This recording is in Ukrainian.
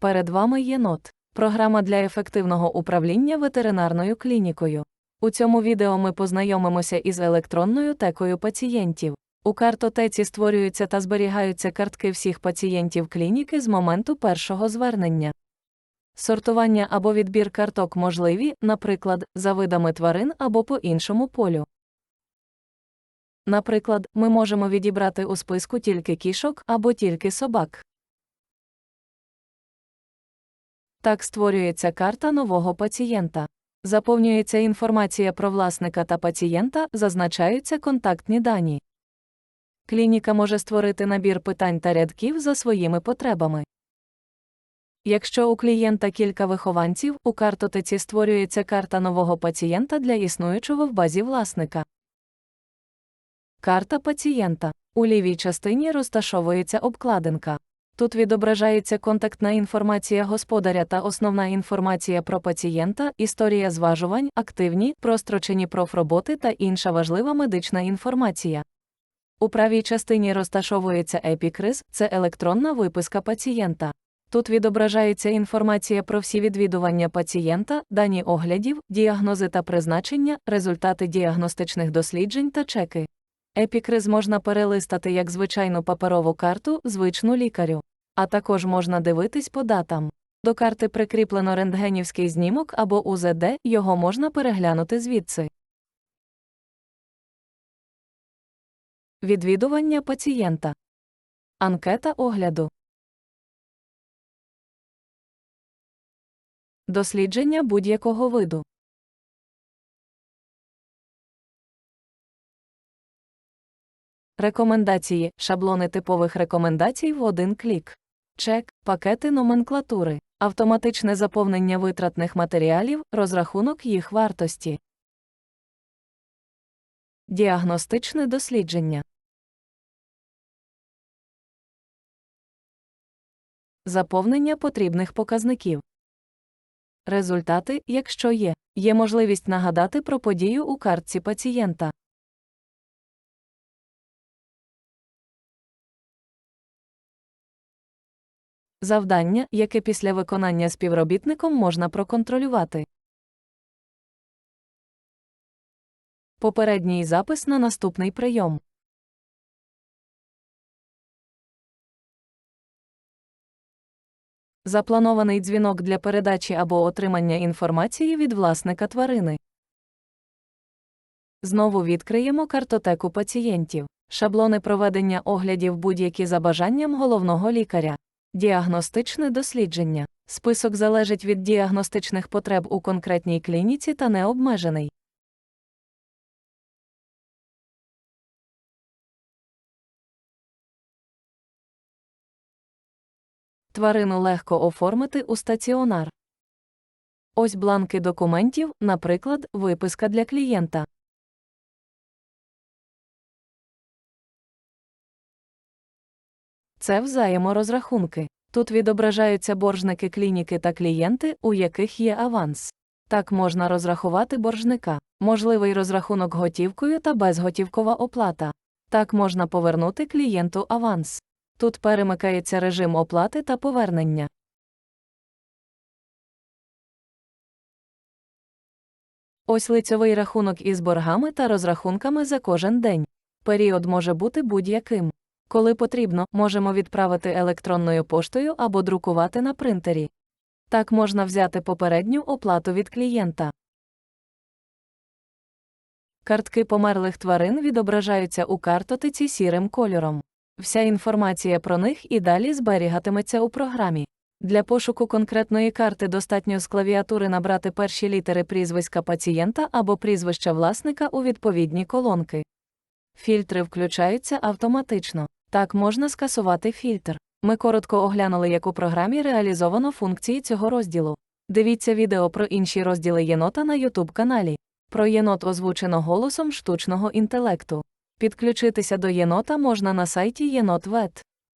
Перед вами єнот. Програма для ефективного управління ветеринарною клінікою. У цьому відео ми познайомимося із електронною текою пацієнтів. У картотеці створюються та зберігаються картки всіх пацієнтів клініки з моменту першого звернення. Сортування або відбір карток можливі, наприклад, за видами тварин або по іншому полю. Наприклад, ми можемо відібрати у списку тільки кішок або тільки собак. Так створюється карта нового пацієнта. Заповнюється інформація про власника та пацієнта, зазначаються контактні дані. Клініка може створити набір питань та рядків за своїми потребами. Якщо у клієнта кілька вихованців, у картотеці створюється карта нового пацієнта для існуючого в базі власника. Карта пацієнта. У лівій частині розташовується обкладинка. Тут відображається контактна інформація господаря та основна інформація про пацієнта, історія зважувань, активні, прострочені профроботи та інша важлива медична інформація. У правій частині розташовується епікриз це електронна виписка пацієнта. Тут відображається інформація про всі відвідування пацієнта, дані оглядів, діагнози та призначення, результати діагностичних досліджень та чеки. Епікриз можна перелистати як звичайну паперову карту, звичну лікарю. А також можна дивитись по датам. До карти прикріплено рентгенівський знімок або УЗД, його можна переглянути звідси. Відвідування пацієнта. Анкета огляду. Дослідження будь-якого виду. Рекомендації, шаблони типових рекомендацій в один клік. Чек, пакети номенклатури, автоматичне заповнення витратних матеріалів, розрахунок їх вартості. Діагностичне дослідження. Заповнення потрібних показників. Результати, якщо є, є можливість нагадати про подію у картці пацієнта. Завдання, яке після виконання співробітником можна проконтролювати. Попередній запис на наступний прийом. Запланований дзвінок для передачі або отримання інформації від власника тварини. Знову відкриємо картотеку пацієнтів. Шаблони проведення оглядів будь-які за бажанням головного лікаря. Діагностичне дослідження. Список залежить від діагностичних потреб у конкретній клініці та не обмежений. Тварину легко оформити у стаціонар. Ось бланки документів, наприклад, виписка для клієнта. Це взаєморозрахунки. Тут відображаються боржники клініки та клієнти, у яких є аванс. Так можна розрахувати боржника, можливий розрахунок готівкою та безготівкова оплата. Так можна повернути клієнту аванс. Тут перемикається режим оплати та повернення. Ось лицьовий рахунок із боргами та розрахунками за кожен день. Період може бути будь-яким. Коли потрібно, можемо відправити електронною поштою або друкувати на принтері. Так можна взяти попередню оплату від клієнта. Картки померлих тварин відображаються у картотиці сірим кольором. Вся інформація про них і далі зберігатиметься у програмі. Для пошуку конкретної карти достатньо з клавіатури набрати перші літери прізвиська пацієнта або прізвища власника у відповідні колонки. Фільтри включаються автоматично. Так можна скасувати фільтр. Ми коротко оглянули, як у програмі реалізовано функції цього розділу. Дивіться відео про інші розділи єнота на YouTube каналі. Про єнот озвучено голосом штучного інтелекту. Підключитися до єнота можна на сайті єнот.вет.